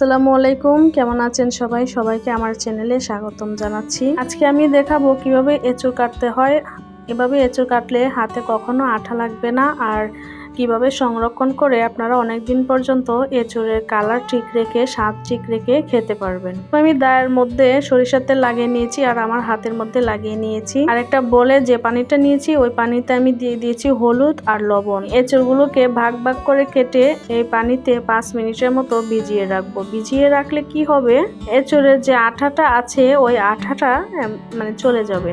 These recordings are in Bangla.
আসসালামু আলাইকুম, কেমন আছেন সবাই? সবাইকে আমার চ্যানেলে স্বাগতম জানাচ্ছি। আজকে আমি দেখাবো কীভাবে এঁচুর কাটতে হয়। এভাবে এঁচুর কাটলে হাতে কখনো আঠা লাগবে না, আর কীভাবে সংরক্ষণ করে আপনারা অনেক দিন পর্যন্ত এঁচড়ের কালার ঠিক রেখে, স্বাদ ঠিক রেখে খেতে পারবেন। তো আমি দায়ের মধ্যে সরিষার তেল লাগিয়ে নিয়েছি আর আমার হাতের মধ্যে লাগিয়ে নিয়েছি। আর একটা বলে যে পানিটা নিয়েছি, ওই পানিতে আমি দিয়ে দিয়েছি হলুদ আর লবণ। এঁচড়গুলোকে ভাগ ভাগ করে কেটে এই পানিতে পাঁচ মিনিটের মতো ভিজিয়ে রাখব। ভিজিয়ে রাখলে কি হবে? এঁচড়ের যে আঠাটা আছে, ওই আঠাটা মানে চলে যাবে।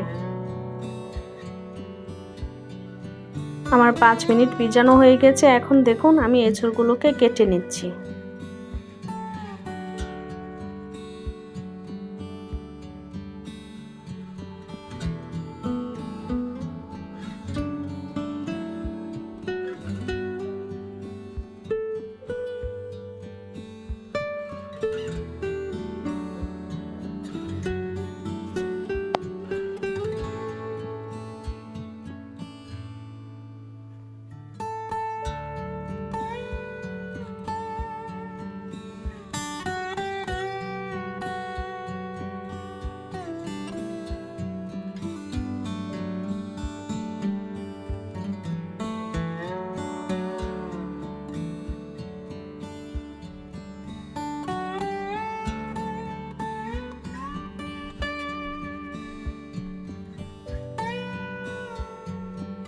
আমার পাঁচ মিনিট ভিজানো হয়ে গেছে। এখন দেখুন আমি এঁচড়গুলোকে কেটে নিচ্ছি।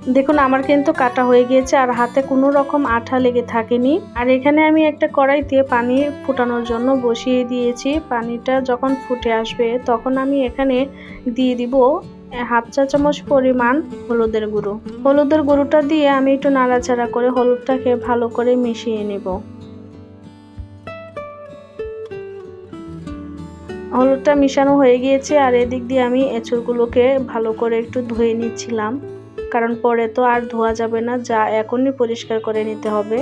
দেখুন, আমার কিন্তু কাটা হয়ে গিয়েছে আর হাতে কোনো রকম আঠা লেগে থাকেনি। আর এখানে আমি একটা কড়াইতে পানি ফুটানোর জন্য বসিয়ে দিয়েছি। পানিটা যখন ফুটে আসবে, তখন আমি এখানে দিয়ে দিব হাফ চা চামচ পরিমাণ হলুদের গুঁড়ো। হলুদের গুঁড়োটা দিয়ে আমি একটু নাড়াচাড়া করে হলুদটাকে ভালো করে মিশিয়ে নেব। হলুদটা মিশানো হয়ে গিয়েছে আর এদিক দিয়ে আমি এঁচড়গুলোকে ভালো করে একটু ধুয়ে নিচ্ছিলাম। কারণ পরে তো আর ধোয়া যাবে না, যা এখনই পরিষ্কার করে নিতে হবে।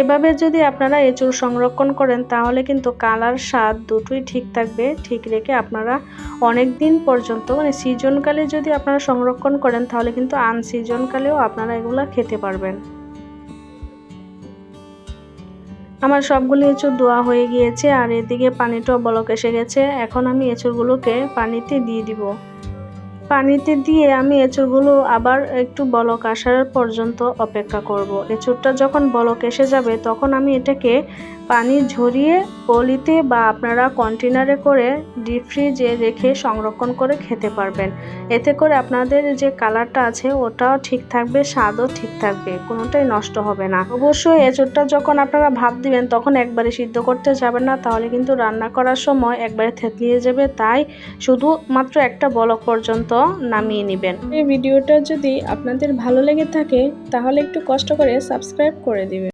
এভাবে যদি আপনারা এঁচুর সংরক্ষণ করেন, তাহলে কিন্তু কালার, স্বাদ দুটোই ঠিক থাকবে। ঠিক রেখে আপনারা অনেক দিন পর্যন্ত মানে সিজনকালে যদি আপনারা সংরক্ষণ করেন, তাহলে কিন্তু আনসিজনকালেও আপনারা এগুলো খেতে পারবেন। আমার সবগুলো এঁচুর দোয়া হয়ে গিয়েছে আর এদিকে পানিটাও বলক এসে গেছে এখন আমি এঁচুরগুলোকে পানিতে দিয়ে দিব পানিতে দিয়ে আমি এঁচুরগুলো আবার একটু বলক আসার পর্যন্ত অপেক্ষা করব। এঁচুরটা যখন বলক এসে যাবে, তখন আমি এটাকে পানি ঝরিয়ে পলিতে বা আপনারা কন্টেনারে করে ডিপ ফ্রিজে রেখে সংরক্ষণ করে খেতে পারবেন। এতে করে আপনাদের যে কালারটা আছে, ওটাও ঠিক থাকবে, স্বাদও ঠিক থাকবে, কোনোটাই নষ্ট হবে না। অবশ্যই এঁচুরটা যখন আপনারা ভাব দিবেন, তখন একবারে সিদ্ধ করতে যাবেন না, তাহলে কিন্তু রান্না করার সময় একবারে থেতলিয়ে যাবে, তাই শুধুমাত্র একটা বলক পর্যন্ত নামিয়ে নেবেন। এই ভিডিওটা যদি আপনাদের ভালো লেগে থাকে, তাহলে একটু কষ্ট করে সাবস্ক্রাইব করে দিবেন।